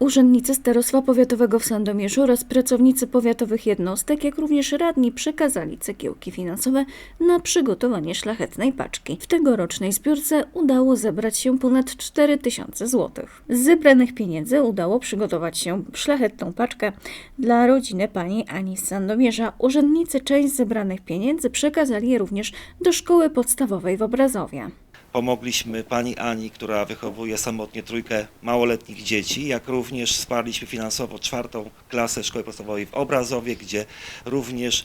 Urzędnicy Starostwa Powiatowego w Sandomierzu oraz pracownicy powiatowych jednostek, jak również radni przekazali cegiełki finansowe na przygotowanie szlachetnej paczki. W tegorocznej zbiórce udało zebrać się ponad 4 tysiące złotych. Z zebranych pieniędzy udało przygotować się szlachetną paczkę dla rodziny pani Ani z Sandomierza. Urzędnicy część zebranych pieniędzy przekazali również do szkoły podstawowej w Obrazowie. Pomogliśmy pani Ani, która wychowuje samotnie trójkę małoletnich dzieci, jak również wsparliśmy finansowo czwartą klasę szkoły podstawowej w Obrazowie, gdzie również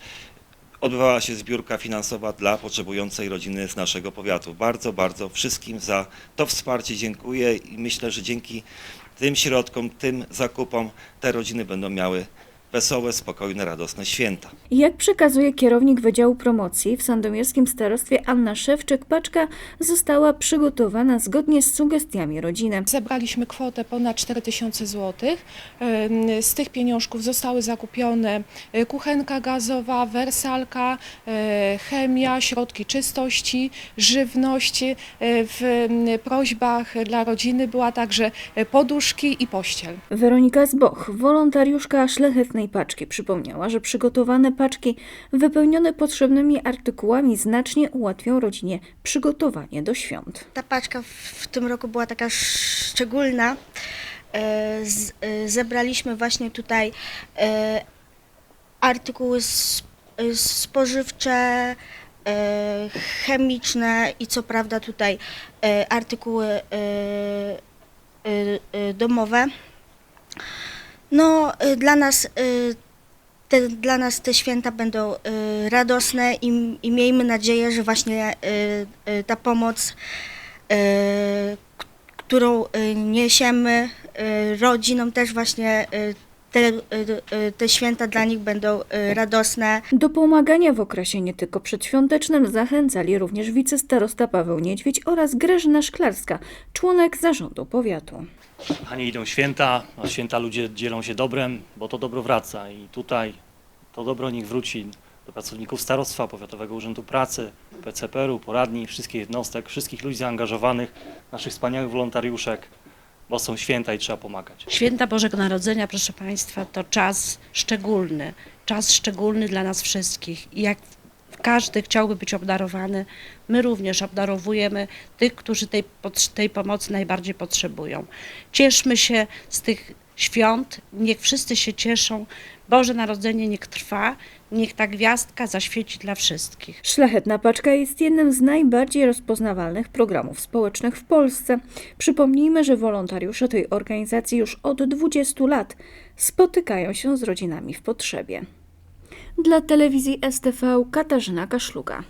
odbywała się zbiórka finansowa dla potrzebującej rodziny z naszego powiatu. Bardzo, bardzo wszystkim za to wsparcie dziękuję i myślę, że dzięki tym środkom, tym zakupom te rodziny będą miały wesołe, spokojne, radosne święta. Jak przekazuje kierownik Wydziału Promocji w Sandomierskim Starostwie Anna Szewczyk, paczka została przygotowana zgodnie z sugestiami rodziny. Zebraliśmy kwotę ponad 4000 zł. Z tych pieniążków zostały zakupione e, kuchenka gazowa, wersalka, e, chemia, środki czystości, żywność. E, W prośbach dla rodziny była także poduszki i pościel. Weronika Zboch, wolontariuszka szlachetnej paczki, przypomniała, że przygotowane paczki wypełnione potrzebnymi artykułami znacznie ułatwią rodzinie przygotowanie do świąt. Ta paczka w- tym roku była taka szczególna. E, e, Zebraliśmy właśnie tutaj e, artykuły spożywcze, chemiczne i co prawda tutaj artykuły domowe. No, e, dla nas, e, te, dla nas te święta będą e, radosne i, i miejmy nadzieję, że właśnie ta pomoc, którą niesiemy rodzinom, też właśnie te, e, e, te święta dla nich będą radosne. Do pomagania w okresie nie tylko przedświątecznym zachęcali również wicestarosta Paweł Niedźwiedź oraz Grażyna Szklarska, członek zarządu powiatu. Nie idą święta, a święta ludzie dzielą się dobrem, bo to dobro wraca i tutaj to dobro niech wróci do pracowników Starostwa, Powiatowego Urzędu Pracy, PCPR-u, poradni, wszystkich jednostek, wszystkich ludzi zaangażowanych, naszych wspaniałych wolontariuszek, bo są święta i trzeba pomagać. Święta Bożego Narodzenia, proszę Państwa, to czas szczególny, czas szczególny dla nas wszystkich. I jak każdy chciałby być obdarowany, my również obdarowujemy tych, którzy tej, tej pomocy najbardziej potrzebują. Cieszmy się z tych świąt, niech wszyscy się cieszą. Boże Narodzenie niech trwa, niech ta gwiazdka zaświeci dla wszystkich. Szlachetna Paczka jest jednym z najbardziej rozpoznawalnych programów społecznych w Polsce. Przypomnijmy, że wolontariusze tej organizacji już od 20 lat spotykają się z rodzinami w potrzebie. Dla telewizji STV Katarzyna Kaszluga.